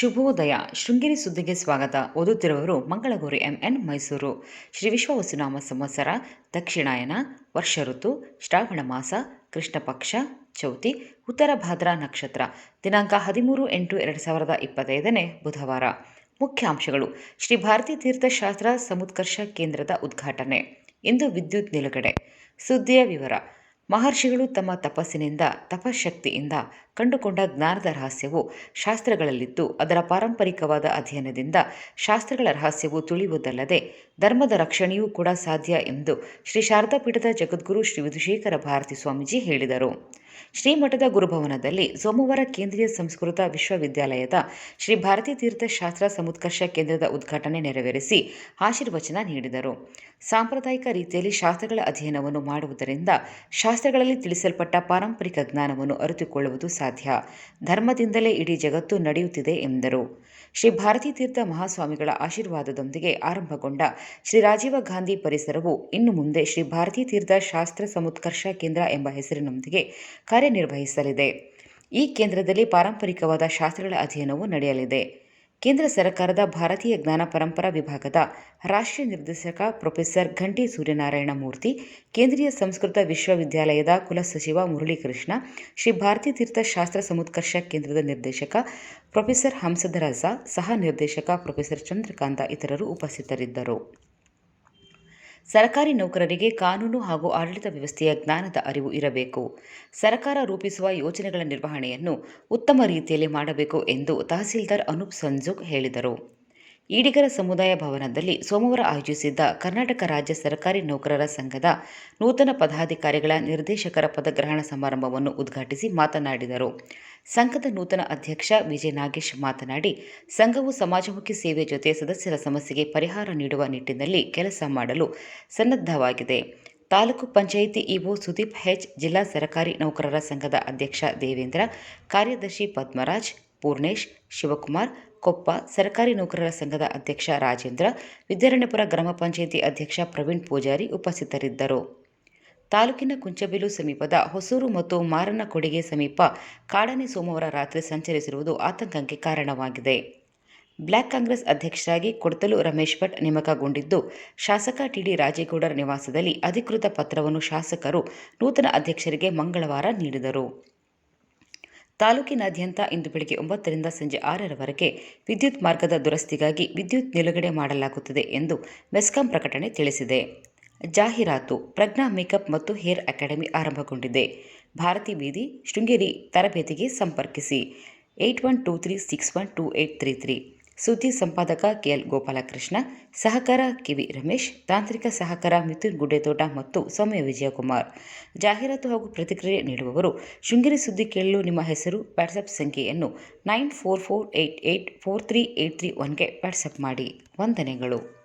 ಶುಭೋದಯ. ಶೃಂಗೇರಿ ಸುದ್ದಿಗೆ ಸ್ವಾಗತ. ಓದುತ್ತಿರುವವರು ಮಂಗಳಗೌರಿ ಎಂಎನ್ ಮೈಸೂರು. ಶ್ರೀ ವಿಶ್ವವಸುನಾಮ ಸಂವತ್ಸರ, ದಕ್ಷಿಣಾಯನ ವರ್ಷ ಋತು ಶ್ರಾವಣ ಮಾಸ ಕೃಷ್ಣ ಪಕ್ಷ ಚೌತಿ, ಉತ್ತರ ಭಾದ್ರಾ ನಕ್ಷತ್ರ. ದಿನಾಂಕ ಹದಿಮೂರು ಎಂಟು ಎರಡು ಸಾವಿರದ ಇಪ್ಪತ್ತೈದನೇ ಬುಧವಾರ. ಮುಖ್ಯಾಂಶಗಳು ಶ್ರೀ ಭಾರತೀ ತೀರ್ಥಶಾಸ್ತ್ರ ಸಮುತ್ಕರ್ಷ ಕೇಂದ್ರದ ಉದ್ಘಾಟನೆ. ಇಂದು ವಿದ್ಯುತ್ ನಿಲುಗಡೆ. ಸುದ್ದಿಯ ವಿವರ. ಮಹರ್ಷಿಗಳು ತಮ್ಮ ತಪಸ್ಸಿನಿಂದ, ತಪಶಕ್ತಿಯಿಂದ ಕಂಡುಕೊಂಡ ಜ್ಞಾನದ ರಹಸ್ಯವು ಶಾಸ್ತ್ರಗಳಲ್ಲಿದ್ದು, ಅದರ ಪಾರಂಪರಿಕವಾದ ಅಧ್ಯಯನದಿಂದ ಶಾಸ್ತ್ರಗಳ ರಹಸ್ಯವು ತುಳಿಯುವುದಲ್ಲದೆ ಧರ್ಮದ ರಕ್ಷಣೆಯೂ ಕೂಡ ಸಾಧ್ಯ ಎಂದು ಶ್ರೀ ಶಾರದಾ ಪೀಠದ ಜಗದ್ಗುರು ಶ್ರೀ ವಿಧುಶೇಖರ ಭಾರತಿ ಸ್ವಾಮೀಜಿ ಹೇಳಿದರು. ಶ್ರೀಮಠದ ಗುರುಭವನದಲ್ಲಿ ಸೋಮವಾರ ಕೇಂದ್ರೀಯ ಸಂಸ್ಕೃತ ವಿಶ್ವವಿದ್ಯಾಲಯದ ಶ್ರೀ ಭಾರತೀ ತೀರ್ಥ ಶಾಸ್ತ್ರ ಸಮುತ್ಕರ್ಷ ಕೇಂದ್ರದ ಉದ್ಘಾಟನೆ ನೆರವೇರಿಸಿ ಆಶೀರ್ವಚನ ನೀಡಿದರು. ಸಾಂಪ್ರದಾಯಿಕ ರೀತಿಯಲ್ಲಿ ಶಾಸ್ತ್ರಗಳ ಅಧ್ಯಯನವನ್ನು ಮಾಡುವುದರಿಂದ ಶಾಸ್ತ್ರಗಳಲ್ಲಿ ತಿಳಿಸಲ್ಪಟ್ಟ ಪಾರಂಪರಿಕ ಜ್ಞಾನವನ್ನು ಅರಿತುಕೊಳ್ಳುವುದು ಸಾಧ್ಯ. ಧರ್ಮದಿಂದಲೇ ಇಡೀ ಜಗತ್ತು ನಡೆಯುತ್ತಿದೆ ಎಂದರು. ಶ್ರೀ ಭಾರತೀ ತೀರ್ಥ ಮಹಾಸ್ವಾಮಿಗಳ ಆಶೀರ್ವಾದದೊಂದಿಗೆ ಆರಂಭಗೊಂಡ ಶ್ರೀ ರಾಜೀವ ಗಾಂಧಿ ಪರಿಸರವು ಇನ್ನು ಮುಂದೆ ಶ್ರೀ ಭಾರತೀ ತೀರ್ಥ ಶಾಸ್ತ್ರ ಸಮುತ್ಕರ್ಷ ಕೇಂದ್ರ ಎಂಬ ಹೆಸರಿನೊಂದಿಗೆ ಕಾರ್ಯನಿರ್ವಹಿಸಲಿದೆ. ಈ ಕೇಂದ್ರದಲ್ಲಿ ಪಾರಂಪರಿಕವಾದ ಶಾಸ್ತ್ರಗಳ ಅಧ್ಯಯನವು ನಡೆಯಲಿದೆ. ಕೇಂದ್ರ ಸರ್ಕಾರದ ಭಾರತೀಯ ಜ್ಞಾನ ಪರಂಪರಾ ವಿಭಾಗದ ರಾಷ್ಟ್ರೀಯ ನಿರ್ದೇಶಕ ಪ್ರೊಫೆಸರ್ ಘಂಟಿ ಸೂರ್ಯನಾರಾಯಣ ಮೂರ್ತಿ, ಕೇಂದ್ರೀಯ ಸಂಸ್ಕೃತ ವಿಶ್ವವಿದ್ಯಾಲಯದ ಕುಲಸಚಿವ ಮುರಳೀಕೃಷ್ಣ, ಶ್ರೀ ಭಾರತೀ ತೀರ್ಥ ಶಾಸ್ತ್ರ ಸಮುತ್ಕರ್ಷ ಕೇಂದ್ರದ ನಿರ್ದೇಶಕ ಪ್ರೊಫೆಸರ್ ಹಂಸಧರಸ ಸಹ ನಿರ್ದೇಶಕ ಪ್ರೊಫೆಸರ್ ಚಂದ್ರಕಾಂತ ಇತರರು ಉಪಸ್ಥಿತರಿದ್ದರು. ಸರ್ಕಾರಿ ನೌಕರರಿಗೆ ಕಾನೂನು ಹಾಗೂ ಆಡಳಿತ ವ್ಯವಸ್ಥೆಯ ಜ್ಞಾನದ ಅರಿವು ಇರಬೇಕು. ಸರ್ಕಾರ ರೂಪಿಸುವ ಯೋಜನೆಗಳ ನಿರ್ವಹಣೆಯನ್ನು ಉತ್ತಮ ರೀತಿಯಲ್ಲಿ ಮಾಡಬೇಕು ಎಂದು ತಹಸೀಲ್ದಾರ್ ಅನೂಪ್ ಸಂಜೋಗ್ ಹೇಳಿದರು. ಈಡಿಗರ ಸಮುದಾಯ ಭವನದಲ್ಲಿ ಸೋಮವಾರ ಆಯೋಜಿಸಿದ್ದ ಕರ್ನಾಟಕ ರಾಜ್ಯ ಸರ್ಕಾರಿ ನೌಕರರ ಸಂಘದ ನೂತನ ಪದಾಧಿಕಾರಿಗಳ ನಿರ್ದೇಶಕರ ಪದಗ್ರಹಣ ಸಮಾರಂಭವನ್ನು ಉದ್ಘಾಟಿಸಿ ಮಾತನಾಡಿದರು. ಸಂಘದ ನೂತನ ಅಧ್ಯಕ್ಷ ವಿಜಯ ನಾಗೇಶ್ ಮಾತನಾಡಿ, ಸಂಘವು ಸಮಾಜಮುಖಿ ಸೇವೆ ಜೊತೆ ಸದಸ್ಯರ ಸಮಸ್ಯೆಗೆ ಪರಿಹಾರ ನೀಡುವ ನಿಟ್ಟಿನಲ್ಲಿ ಕೆಲಸ ಮಾಡಲು ಸನ್ನದ್ಧವಾಗಿದೆ. ತಾಲೂಕು ಪಂಚಾಯಿತಿ ಇಒ ಸುದೀಪ್ ಹೆಚ್ ಜಿಲ್ಲಾ ಸರ್ಕಾರಿ ನೌಕರರ ಸಂಘದ ಅಧ್ಯಕ್ಷ ದೇವೇಂದ್ರ, ಕಾರ್ಯದರ್ಶಿ ಪದ್ಮರಾಜ್, ಪೂರ್ಣೇಶ್, ಶಿವಕುಮಾರ್ ಕೊಪ್ಪ ಸರ್ಕಾರಿ ನೌಕರರ ಸಂಘದ ಅಧ್ಯಕ್ಷ ರಾಜೇಂದ್ರ, ವಿದ್ಯಾರಣ್ಯಪುರ ಗ್ರಾಮ ಪಂಚಾಯಿತಿ ಅಧ್ಯಕ್ಷ ಪ್ರವೀಣ್ ಪೂಜಾರಿ ಉಪಸ್ಥಿತರಿದ್ದರು. ತಾಲೂಕಿನ ಕುಂಚಬೇಲು ಸಮೀಪದ ಹೊಸೂರು ಮತ್ತು ಮಾರನಕೊಡಿಗೆ ಸಮೀಪ ಕಾಡಾನೆ ಸೋಮವಾರ ರಾತ್ರಿ ಸಂಚರಿಸಿರುವುದು ಆತಂಕಕ್ಕೆ ಕಾರಣವಾಗಿದೆ. ಬ್ಲಾಕ್ ಕಾಂಗ್ರೆಸ್ ಅಧ್ಯಕ್ಷರಾಗಿ ಕೊಡ್ತಲು ರಮೇಶ್ ಭಟ್ ನೇಮಕಗೊಂಡಿದ್ದು, ಶಾಸಕ ಟಿಡಿ ರಾಜೇಗೌಡರ ನಿವಾಸದಲ್ಲಿ ಅಧಿಕೃತ ಪತ್ರವನ್ನು ಶಾಸಕರು ನೂತನ ಅಧ್ಯಕ್ಷರಿಗೆ ಮಂಗಳವಾರ ನೀಡಿದರು. ತಾಲೂಕಿನಾದ್ಯಂತ ಇಂದು ಬೆಳಗ್ಗೆ ಒಂಬತ್ತರಿಂದ ಸಂಜೆ ಆರರವರೆಗೆ ವಿದ್ಯುತ್ ಮಾರ್ಗದ ದುರಸ್ತಿಗಾಗಿ ವಿದ್ಯುತ್ ನಿಲುಗಡೆ ಮಾಡಲಾಗುತ್ತದೆ ಎಂದು ಮೆಸ್ಕಾಂ ಪ್ರಕಟಣೆ ತಿಳಿಸಿದೆ. ಜಾಹೀರಾತು, ಪ್ರಜ್ಞಾ ಮೇಕಪ್ ಮತ್ತು ಹೇರ್ ಅಕಾಡೆಮಿ ಆರಂಭಗೊಂಡಿದೆ. ಭಾರತಿ ಬೀದಿ, ಶೃಂಗೇರಿ ತರಬೇತಿಗೆ ಸಂಪರ್ಕಿಸಿ. Eight one two three, six one two eight three three. ಸುದ್ದಿ ಸಂಪಾದಕ ಕೆಎಲ್ ಗೋಪಾಲಕೃಷ್ಣ, ಸಹಕಾರ ಕಿವಿ ರಮೇಶ್, ತಾಂತ್ರಿಕ ಸಹಕಾರ ಮಿಥುನ್ ಗುಡ್ಡೆತೋಟ ಮತ್ತು ಸೌಮ್ಯ ವಿಜಯಕುಮಾರ್. ಜಾಹೀರಾತು ಹಾಗೂ ಪ್ರತಿಕ್ರಿಯೆ ನೀಡುವವರು, ಶೃಂಗೇರಿ ಸುದ್ದಿ ಕೇಳಲು ನಿಮ್ಮ ಹೆಸರು ವಾಟ್ಸಪ್ ಸಂಖ್ಯೆಯನ್ನು nine four four eight eight four three eight three ಒನ್ಗೆ WhatsApp ಮಾಡಿ. ವಂದನೆಗಳು.